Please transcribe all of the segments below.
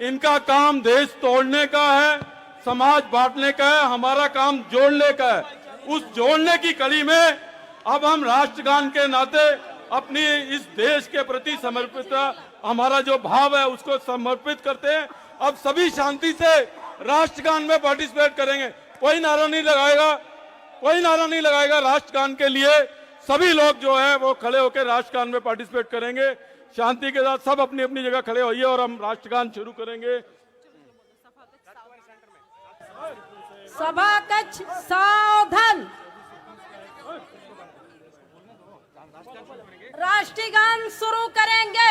इनका काम देश तोड़ने का है, समाज बांटने का है, हमारा काम जोड़ने का है। उस जोड़ने की कड़ी में अब हम राष्ट्रगान के नाते अपनी इस देश के प्रति समर्पित, हमारा जो भाव है उसको समर्पित करते हैं। अब सभी शांति से राष्ट्रगान में पार्टिसिपेट करेंगे। कोई नारा नहीं लगाएगा, कोई नारा नहीं लगाएगा राष्ट्रगान के लिए। सभी लोग जो है वो खड़े होकर राष्ट्रगान में पार्टिसिपेट करेंगे। शांति के साथ सब अपनी अपनी जगह खड़े होइए और हम राष्ट्रगान शुरू करेंगे। सभा कक्ष सावधान। राष्ट्रगान शुरू करेंगे।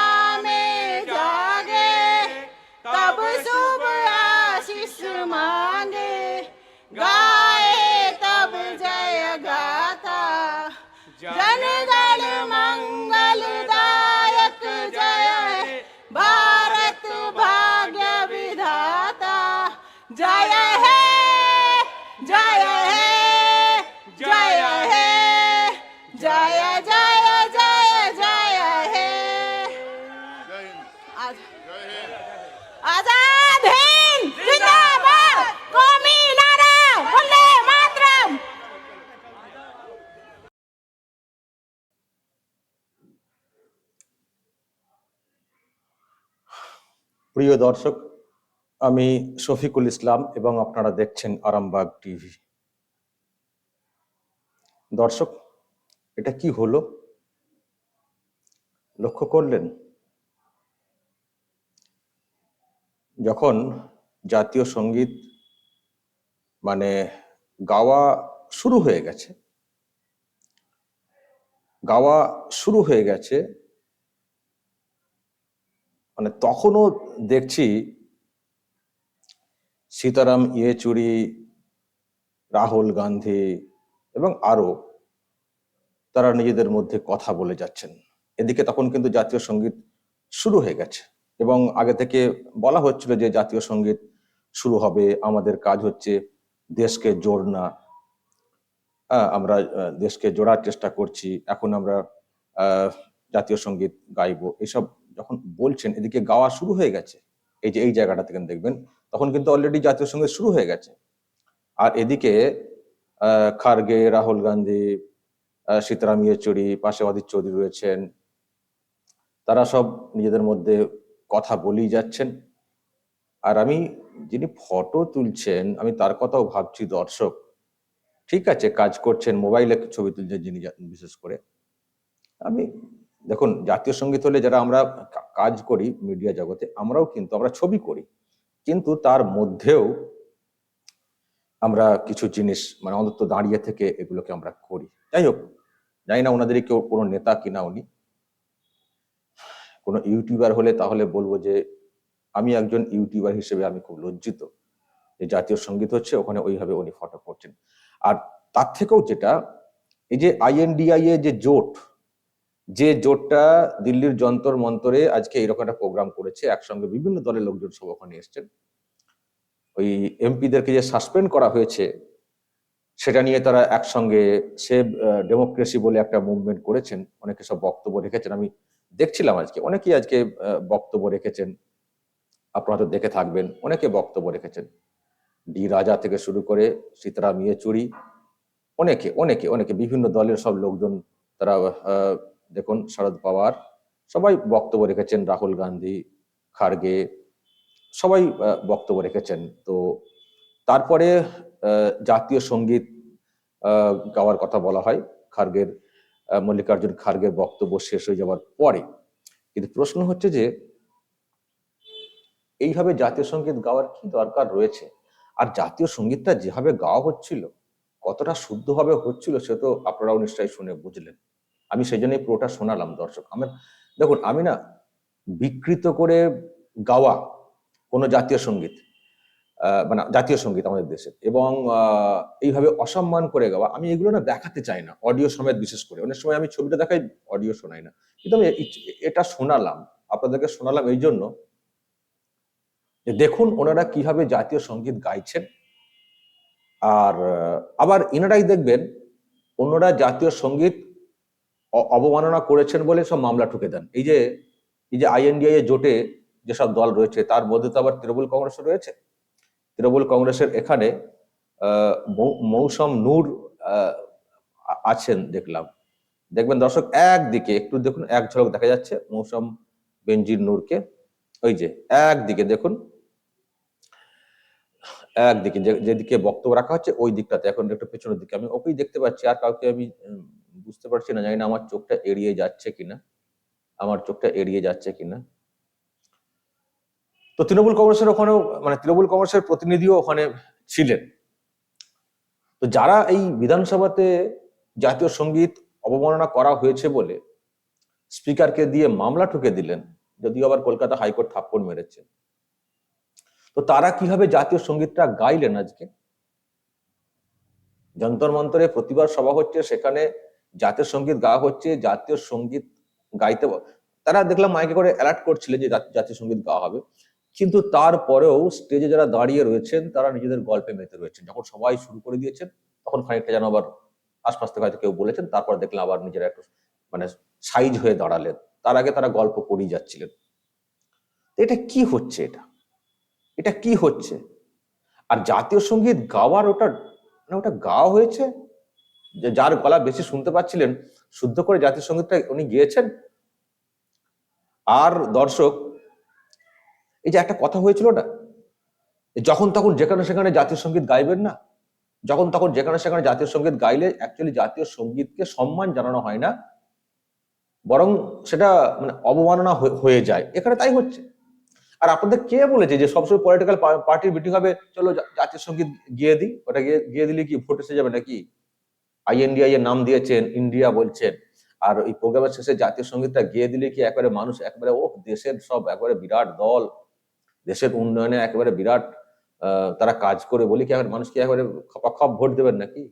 প্রিয় দর্শক, আমি শফিকুল ইসলাম এবং আপনারা দেখছেন আরামবাগ টিভি। দর্শক, এটা কি হলো? লক্ষ্য করলেন? যখন জাতীয় সংগীত মানে গাওয়া শুরু হয়ে গেছে, গাওয়া শুরু হয়ে গেছে মানে তখনও দেখছি সীতারাম, ইয়েচুরি, রাহুল গান্ধী এবং আরও তারা নিজেদের মধ্যে কথা বলে যাচ্ছেন। এদিকে তখন কিন্তু জাতীয় সংগীত শুরু হয়ে গেছে এবং আগে থেকে বলা হচ্ছিল যে জাতীয় সংগীত শুরু হবে, আমাদের কাজ হচ্ছে দেশকে জোড়না আমরা দেশকে জোড়ার চেষ্টা করছি, এখন আমরা জাতীয় সংগীত গাইবো, এসব যখন বলছেন এদিকে গাওয়া শুরু হয়ে গেছে, এই যে এই জায়গাটা থেকে দেখবেন, তখন কিন্তু অলরেডি জাতীয় সংগীত শুরু হয়ে গেছে। আর এদিকে খার্গে, রাহুল গান্ধী সীতারাম ইয়েচুরি, পাশে অদিত চৌধুরী রয়েছেন, তারা সব নিজেদের মধ্যে কথা বলেই যাচ্ছেন। আর আমি, যিনি ফটো তুলছেন, আমি তার কথাও ভাবছি, দর্শক, ঠিক আছে, কাজ করছেন মোবাইলে ছবি তুলছেন যিনি, বিশেষ করে, আমি দেখুন, জাতীয় সংগীত হলে যারা আমরা কাজ করি মিডিয়া জগতে, আমরাও কিন্তু আমরা ছবি করি। কিন্তু তার মধ্যেও আমরা কিছু জিনিস মানে অন্তত দাঁড়িয়ে থেকে এগুলোকে আমরা করি। যাই হোক, জানি না ওনাদেরই কেউ কোনো নেতা কিনা উনি। কোনো ইউটিউবার হলে তাহলে বলব যে, আমি একজন ইউটিউবার হিসেবে আমি খুব লজ্জিত যে জাতীয় সংগীত হচ্ছে, ওখানে ওইভাবে উনি ফটো করছেন। আর তার থেকেও যেটা, এই যে আইএনডিআই এ যে জোট যে জোটটা দিল্লির যন্তর মন্তরে আজকে এরকম একটা প্রোগ্রাম করেছে, একসঙ্গে বিভিন্ন দলের লোকজন সব ওখানে এসছেন। ওই এমপিদেরকে যে সাসপেন্ড করা হয়েছে, সেটা নিয়ে তারা একসঙ্গে সেভ ডেমোক্রেসি বলে একটা মুভমেন্ট করেছেন। অনেকে সব বক্তব্য রেখেছেন। আমি দেখছিলাম আজকে, অনেকেই আজকে বক্তব্য রেখেছেন। আপনারা তো দেখে থাকবেন, অনেকে বক্তব্য রেখেছেন। ডি রাজা থেকে শুরু করে সীতারাম ইয়েচুরি, অনেকে অনেকে অনেকে, বিভিন্ন দলের সব লোকজন তারা দেখুন, শরদ পাওয়ার, সবাই বক্তব্য রেখেছেন রাহুল গান্ধী খার্গে সবাই বক্তব্য রেখেছেন। তো তারপরে জাতীয় সংগীত গাওয়ার কথা বলা হয়। খার্গের মল্লিকার্জুন খার্গের বক্তব্য শেষ হয়ে যাওয়ার পরে কিন্তু প্রশ্ন হচ্ছে যে, এইভাবে জাতীয় সংগীত গাওয়ার কি দরকার রয়েছে? আর জাতীয় সঙ্গীতটা যেভাবে গাওয়া হচ্ছিল, কতটা শুদ্ধভাবে হচ্ছিল, সে তো আপনারাও নিশ্চয়ই শুনে বুঝলেন। আমি সেই জন্যই পুরোটা শোনালাম, দর্শক। আমার দেখুন, আমি না বিকৃত করে গাওয়া কোনো জাতীয় সংগীত মানে জাতীয় সংগীত আমাদের দেশের, এবং এইভাবে অসম্মান করে গাওয়া, আমি এগুলো না দেখাতে চাই না, অডিও সমেত বিশেষ করে। অনেক সময় আমি ছবিটা দেখাই, অডিও শোনাই না। কিন্তু আমি এটা শোনালাম, আপনাদেরকে শোনালাম এই জন্য যে দেখুন ওনারা কীভাবে জাতীয় সংগীত গাইছেন, আর, আবার এনারাই দেখবেন অন্যরা জাতীয় সংগীত অবমাননা করেছেন বলে সব মামলা ঠুকে দেন। এই যে এই যে আইএনডিআই এ জোটে যেসব দল রয়েছে, তার মধ্যে তো আবার তৃণমূল কংগ্রেস রয়েছে। তৃণমূল কংগ্রেসের এখানে মৌসম নূর আছেন দেখলাম। দেখবেন দর্শক, একদিকে একটু দেখুন, এক ঝলক দেখা যাচ্ছে মৌসম বেনজির নূরকে। ওই যে, একদিকে দেখুন, একদিকে যেদিকে বক্তব্য রাখা হচ্ছে, ওই দিকটাতে। এখন একটু পেছনের দিকে, আমি ওকেই দেখতে পাচ্ছি, আর কাউকে আমি বুঝতে পারছি না জানি না আমার চোখটা এড়িয়ে যাচ্ছে কিনা। আমার চোখটা এড়িয়ে যাচ্ছে কিনা। তো তৃণমূল কংগ্রেসের ওখানেও মানে তৃণমূল কংগ্রেসের প্রতিনিধিও ওখানে ছিলেন। তো যারা এই বিধানসভাতে জাতীয় সংগীত অবমাননা করা হয়েছে বলে স্পিকারকে দিয়ে মামলা ঠুকে দিলেন, যদিও আবার কলকাতা হাইকোর্ট থাপ্পড় মেরেছে। তো তারা কীভাবে জাতীয় সঙ্গীতটা গাইলেন আজকে? যন্তর মন্তরে প্রতিবার সভা হচ্ছে, সেখানে জাতীয় সংগীত গাওয়া হচ্ছে, জাতীয় সংগীত গাইতে তারা দেখলাম মাইকে করে অ্যালার্ট করছিলেন যে জাতীয় সংগীত গাওয়া হবে। কিন্তু তারপরেও স্টেজে যারা দাঁড়িয়ে রয়েছেন, তারা নিজেদের গল্পে মেতে রয়েছেন। যখন সবাই শুরু করে দিয়েছেন, তখন খানিকটা যেন আবার আশপাশ থেকে হয়তো কেউ বলেছেন, তারপর দেখলাম আবার নিজেরা একটু মানে সাইজ হয়ে দাঁড়ালেন। তার আগে তারা গল্প করেই যাচ্ছিলেন। এটা কি হচ্ছে এটা? এটা কি হচ্ছে? আর জাতীয় সংগীত গাওয়ার ওটা মানে ওটা গাওয়া হয়েছে? যার গলা বেশি শুনতে পাচ্ছিলেন, শুদ্ধ করে জাতীয় সঙ্গীতটা উনি গিয়েছেন। আর দর্শক, এই যে একটা কথা হয়েছিল না যখন তখন যেখানে সেখানে জাতীয় সংগীত গাইবেন না, যখন তখন যেখানে সেখানে জাতীয় সংগীত গাইলে অ্যাকচুয়ালি জাতীয় সঙ্গীতকে সম্মান জানানো হয় না, বরং সেটা মানে অবমাননা হয়ে- যায়। এখানে তাই হচ্ছে। আর আপনাদের কে বলেছে যে সবসময় পলিটিক্যাল পার্টির মিটিং হবে, চলো জাতীয় সংগীত গিয়ে দিই, ওটা গিয়ে গিয়ে দিলে কি ভোট এসে যাবে নাকি? আইএনডিআই এর নাম দিয়েছেন, ইন্ডিয়া বলছেন। আর ওই প্রোগ্রামের শেষে জাতীয় সঙ্গীতটা গিয়ে দিলে কি একেবারে মানুষ একেবারে ও দেশের সব একেবারে বিরাট দল, দেশের উন্নয়নে একেবারে বিরাট তারা কাজ করে বলি কি মানুষ কি একেবারে খপাখপ ভোট দেবেন নাকি?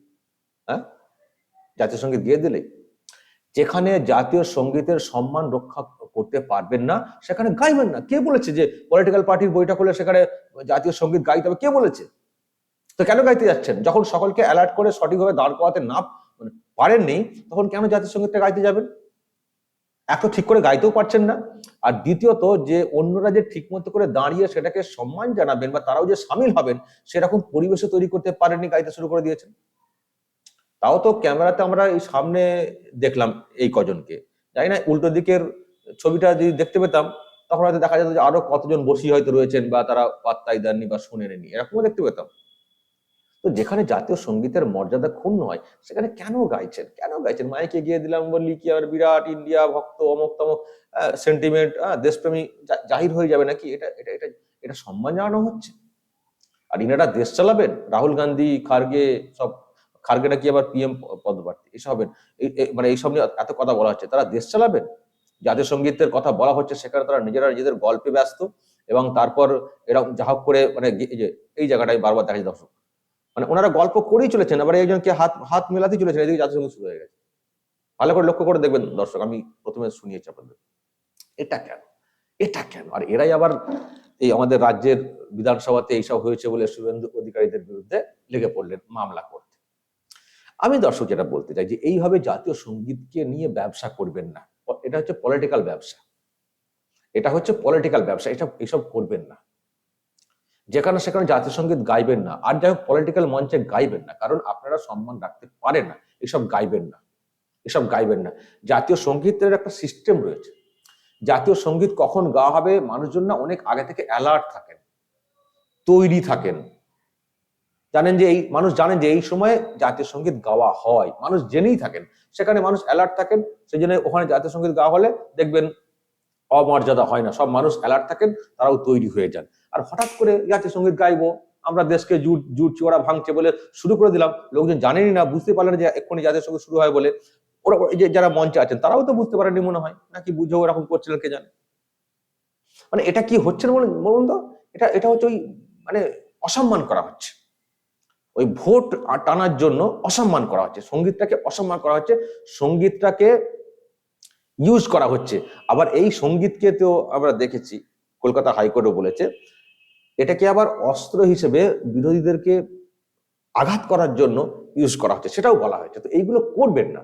হ্যাঁ? জাতীয় সংগীত গিয়ে দিলেই। যেখানে জাতীয় সঙ্গীতের সম্মান রক্ষা করতে পারবেন না, সেখানে গাইবেন না। কে বলেছে যে পলিটিক্যাল পার্টির বইটা করলে সেখানে জাতীয় সংগীত গাইতে হবে? কে বলেছে? তো কেন গাইতে যাচ্ছেন? যখন সকলকে অ্যালার্ট করে সঠিকভাবে দাঁড় করাতে না মানে পারেননি, তখন কেন জাতীয় সঙ্গীতটা গাইতে যাবেন? এত ঠিক করে গাইতেও পারছেন না। আর দ্বিতীয়ত, যে অন্যরা যে ঠিক মতো করে দাঁড়িয়ে সেটাকে সম্মান জানাবেন বা তারাও যে সামিল হবেন, সেরকম পরিবেশে তৈরি করতে পারেননি, গাইতে শুরু করে দিয়েছেন। তাও তো ক্যামেরাতে আমরা এই সামনে দেখলাম এই কজনকে। জানি না, উল্টো দিকের ছবিটা যদি দেখতে পেতাম, তখন হয়তো দেখা যেত যে আরও কতজন বসি হয়তো রয়েছেন বা তারা পাত্তাই দেননি বা শুনেননি। এরকমও দেখতে পেতাম। তো যেখানে জাতীয় সঙ্গীতের মর্যাদা ক্ষুণ্ণ হয়, সেখানে কেন গাইছেন? কেন গাইছেন? মাইকে গিয়ে দিলাম বললি কি আর বিরাট ইন্ডিয়া, ভক্ত, অমুক তমক সেন্টিমেন্ট দেশপ্রেমী জাহির হয়ে যাবে নাকি? এটা এটা এটা এটা সম্মান জানানো হচ্ছে। আর ইনারা দেশ চালাবেন? রাহুল গান্ধী, খার্গে, সব, খার্গে নাকি আবার পিএম পদপ্রার্থী? এসব হবেন। মানে এইসব নিয়ে এত কথা বলা হচ্ছে। তারা দেশ চালাবেন? জাতীয় সঙ্গীতের কথা বলা হচ্ছে, সেখানে তারা নিজেরা নিজেদের গল্পে ব্যস্ত এবং তারপর এরকম যা করে মানে এই যে, এই জায়গাটাই বারবার দেখা যায়, দর্শক। মানে ওনারা গল্প করেই চলেছেন, আবার একজনকে হাত হাত মেলাতেই চলেছেন, এদিকে সংগীত শুরু হয়ে গেছে। ভালো করে লক্ষ্য করে দেখবেন দর্শক, আমি প্রথমে শুনিয়েছি আপনাদের। এটা কেন? এটা কেন? আর এরাই আবার এই আমাদের রাজ্যের বিধানসভাতে এইসব হয়েছে বলে শুভেন্দু অধিকারীদের বিরুদ্ধে লেগে পড়লেন মামলা করতে। আমি দর্শক যেটা বলতে চাই যে এইভাবে জাতীয় সঙ্গীতকে নিয়ে ব্যবসা করবেন না। এটা হচ্ছে পলিটিক্যাল ব্যবসা। এটা হচ্ছে পলিটিক্যাল ব্যবসা এটা এসব করবেন না। যেখানে সেখানে জাতীয় সংগীত গাইবেন না। আর যাই হোক পলিটিক্যাল মঞ্চে গাইবেন না। কারণ আপনারা সম্মান রাখতে পারেন না। এসব গাইবেন না। এসব গাইবেন না। জাতীয় সঙ্গীতের একটা সিস্টেম রয়েছে। জাতীয় সংগীত কখন গাওয়া হবে মানুষজন না অনেক আগে থেকে অ্যালার্ট থাকেন। তৈরি থাকেন। জানেন যে এই, মানুষ জানেন যে এই সময়ে জাতীয় সংগীত গাওয়া হয়। মানুষ জেনেই থাকেন। সেখানে মানুষ অ্যালার্ট থাকেন। সেই জন্য ওখানে জাতীয় সংগীত গাওয়া হলে দেখবেন অমর্যাদা হয় না। সব মানুষ অ্যালার্ট থাকেন, তারাও তৈরি হয়ে যান। আর হঠাৎ করে জাতীয় সংগীত গাইবো, আমরা দেশকে জুট জুট চোরা ভাঙছে বলে শুরু করে দিলাম। লোকজন জানেনই না, বুঝতে পারলেন যে এক্ষুনি জাতীয় সংগীত শুরু হয় বলে। ওরা যে যারা মঞ্চে আছেন, তারাও তো বুঝতে পারেনি মনে হয়, নাকি বুঝেও এরকম করছিলেন কে জানে? মানে এটা কি হচ্ছে বলুন তো। এটা এটা হচ্ছে ওই মানে অসম্মান করা হচ্ছে। ওই ভোট টানার জন্য অসম্মান করা হচ্ছে। সঙ্গীতটাকে অসম্মান করা হচ্ছে, সঙ্গীতটাকে ইউজ করা হচ্ছে। আবার এই সঙ্গীতকে তো আমরা দেখেছি, কলকাতা হাইকোর্টও বলেছে এটাকে আবার অস্ত্র হিসেবে বিরোধীদেরকে আঘাত করার জন্য ইউজ করা হচ্ছে, সেটাও বলা হয়েছে। তো এইগুলো করবেন না।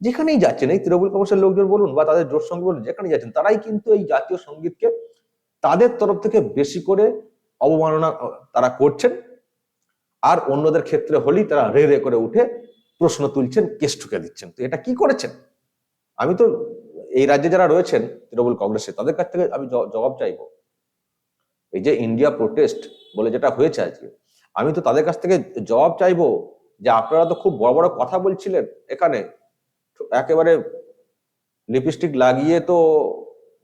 যেখানেই যাচ্ছেন, এই তৃণমূল কংগ্রেসের লোকজন বলুন বা তাদের জোট সঙ্গী বলুন, যেখানেই যাচ্ছেন, তারাই কিন্তু এই জাতীয় সঙ্গীতকে তাদের তরফ থেকে বেশি করে অবমাননা তারা করছেন। আর অন্যদের ক্ষেত্রে হলেই তারা রে রে করে উঠে প্রশ্ন তুলছেন, কেস ঠুকে দিচ্ছেন। তো এটা কি করেছেন? আমি তো এই রাজ্যে যারা রয়েছেন তৃণমূল কংগ্রেসে, তাদের কাছ থেকে আমি জবাব চাইব। এই যে ইন্ডিয়া প্রোটেস্ট বলে যেটা হয়েছে আজকে, আমি তো তাদের কাছ থেকে জবাব চাইব যে আপনারা তো খুব বড় বড় কথা বলছিলেন এখানে। একেবারে লিপস্টিক লাগিয়ে তো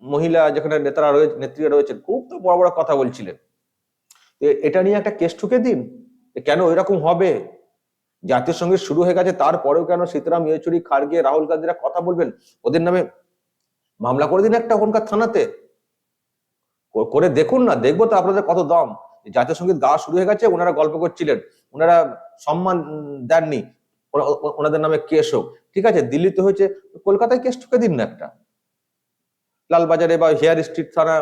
মহিলা যেখানে নেতারা রয়েছে, নেত্রীরা রয়েছেন, খুব তো বড় বড় কথা বলছিলেন। এটা নিয়ে একটা কেস ঠুকে দিন কেন এরকম হবে? জাতীয় সংগীত শুরু হয়ে গেছে, তারপরেও কেন সীতারাম ইয়েচুরি, খার্গে, রাহুল গান্ধীরা কথা বলবেন? ওদের নামে মামলা করে দিন একটা ওখানকার থানাতে। করে দেখুন না, দেখব তো আপনাদের কত দাম। জাতীয় সংগীত গাওয়া শুরু হয়ে গেছে, ওনারা গল্প করছিলেন, ওনারা সম্মান দেননি ওনাদের নামে কেস হোক ঠিক আছে, দিল্লিতে হয়েছে, কলকাতায় কেস ঠুকে দিন না একটা। লালবাজারে বা হেয়ার স্ট্রিট থানা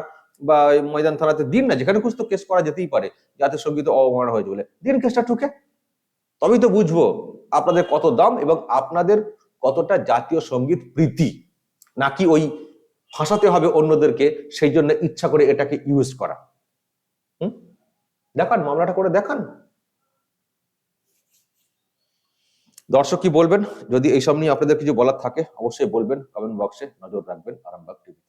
বা ময়দান থানাতে দিন না, যেখানে খুঁজ তো কেস করা যেতেই পারে জাতীয় সংগীত অবমাননা হয়েছে বলে। দিন কেসটা ঠুকে। তবেই তো বুঝব আপনাদের কত দাম এবং আপনাদের কতটা জাতীয় সংগীত প্রীতি। নাকি ওই ফাঁসাতে হবে অন্যদেরকে, সেই জন্য ইচ্ছা করে এটাকে ইউজ করা। হুম? দেখান, মামলাটা করে দেখান। দর্শক কি বলবেন? যদি এইসব নিয়ে আপনাদের কিছু বলার থাকে, অবশ্যই বলবেন কমেন্ট বক্সে নজর রাখবেন, আরামবাগ টিভি